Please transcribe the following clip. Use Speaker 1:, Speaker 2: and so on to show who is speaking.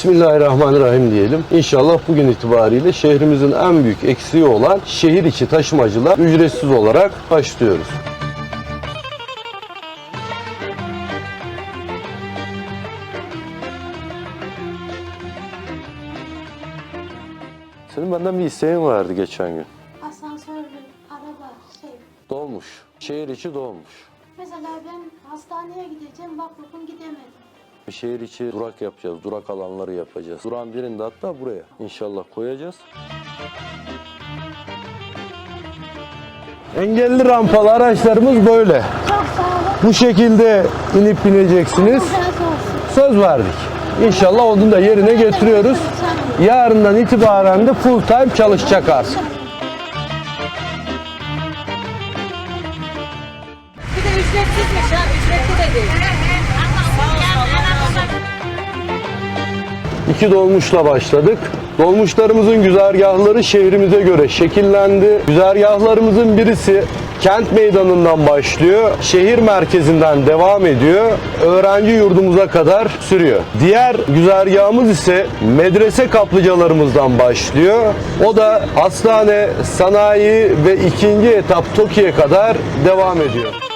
Speaker 1: Bismillahirrahmanirrahim diyelim. İnşallah bugün itibariyle şehrimizin en büyük eksiği olan şehir içi taşımacılar ücretsiz olarak başlıyoruz. Senin benden bir isteğin vardı geçen gün.
Speaker 2: Asansörlü araba şey.
Speaker 1: Dolmuş. Şehir içi dolmuş.
Speaker 2: Mesela ben hastaneye gideceğim bakıyorum gidemedim.
Speaker 1: Bir şehir içi durak yapacağız. Durak alanları yapacağız. Durağın birinde hatta buraya inşallah koyacağız. Engelli rampalı araçlarımız böyle.
Speaker 2: Çok sağ olun.
Speaker 1: Bu şekilde inip bineceksiniz. Söz verdik. İnşallah onu da yerine getiriyoruz. Yarından itibaren de full time çalışacak artık.
Speaker 3: Bir de ücretsizmiş ha, ücretli de değil.
Speaker 1: İki dolmuşla başladık. Dolmuşlarımızın güzergahları şehrimize göre şekillendi. Güzergahlarımızın birisi kent meydanından başlıyor. Şehir merkezinden devam ediyor. Öğrenci yurdumuza kadar sürüyor. Diğer güzergahımız ise medrese kaplıcalarımızdan başlıyor. O da hastane, sanayi ve ikinci etap TOKİ'ye kadar devam ediyor.